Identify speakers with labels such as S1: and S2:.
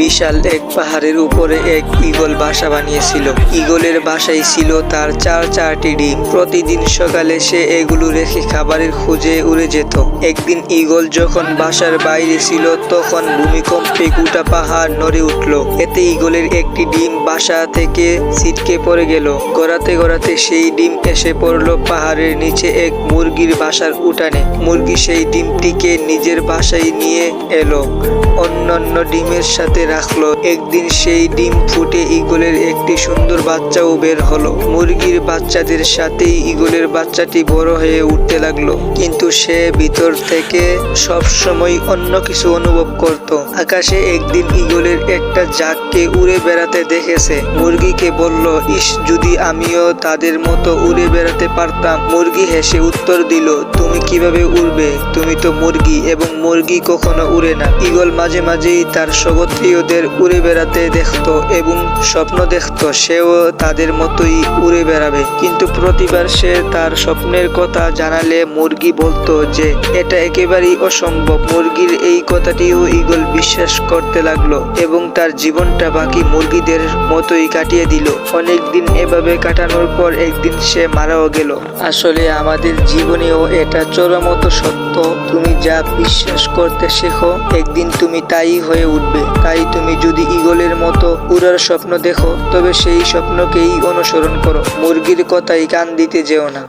S1: বিশাল এক পাহাড়ের উপরে এক ঈগল বাসা বানিয়েছিল। ঈগলের বাসায় ছিল তার চার চারটি ডিম। প্রতিদিন সকালে সে এগুলো রেখে খাবারের খুঁজে উড়ে যেত। একদিন ঈগল যখন বাসার বাইরে ছিল, তখন ভূমিকম্পে গোটা পাহাড় নড়ে উঠল। এতে ঈগলের একটি ডিম বাসা থেকে ছিটকে পড়ে গেল। গড়াতে গড়াতে সেই ডিম এসে পড়ল পাহাড়ের নিচে এক মুরগির বাসার উঠানে। মুরগি সেই ডিমটিকে নিজের বাসায় নিয়ে এলো। অন্যান্য ডিমের সাথে রাখল একদিন সেই ডিম ফুটে ঈগলের একটি সুন্দর বাচ্চাও বের হলো। মুরগির বাচ্চাদের সাথেই ঈগলের বাচ্চাটি বড় হয়ে উঠতে লাগল। কিন্তু সে ভিতর থেকে সব সময় অন্য কিছু অনুভব করত। আকাশে একদিন ঈগলের একটা জাককে উড়ে বেড়াতে দেখেছে। মুরগিকে বলল, ইস, যদি আমিও তাদের মতো উড়ে বেড়াতে পারতাম। মুরগি হেসে উত্তর দিল, তুমি কীভাবে উড়বে? তুমি তো মুরগি এবং মুরগি কখনো উড়ে না। ঈগল মাঝে মাঝেই তার স্বগোত্রীয়দের উড়ে বেড়াতে দেখতো এবং স্বপ্ন দেখতো সেও তাদের মতোই উড়ে বেড়াবে। কিন্তু প্রতিবার সে তার স্বপ্নের কথা জানালে মুরগি বলতো যে, এটা একেবারেই অসম্ভব। মুরগির এই কথাটিও ঈগল বিশ্বাস করতে লাগল এবং তার জীবনটা বাকি মুরগিদের মতোই কাটিয়ে দিল। অনেকদিন এভাবে কাটানোর পর একদিন সে মারাও গেল। আসলে আমাদের জীবনেও এটা চরমত সত্য। তুমি যা বিশ্বাস করতে শেখো, একদিন তুমি তাই হয়ে উঠবে। তাই তুমি যদি ইগলের মতো উড়ার স্বপ্ন দেখো, তবে সেই স্বপ্নকেই অনুসরণ করো। মুরগির কথাই কান দিতে যেও না।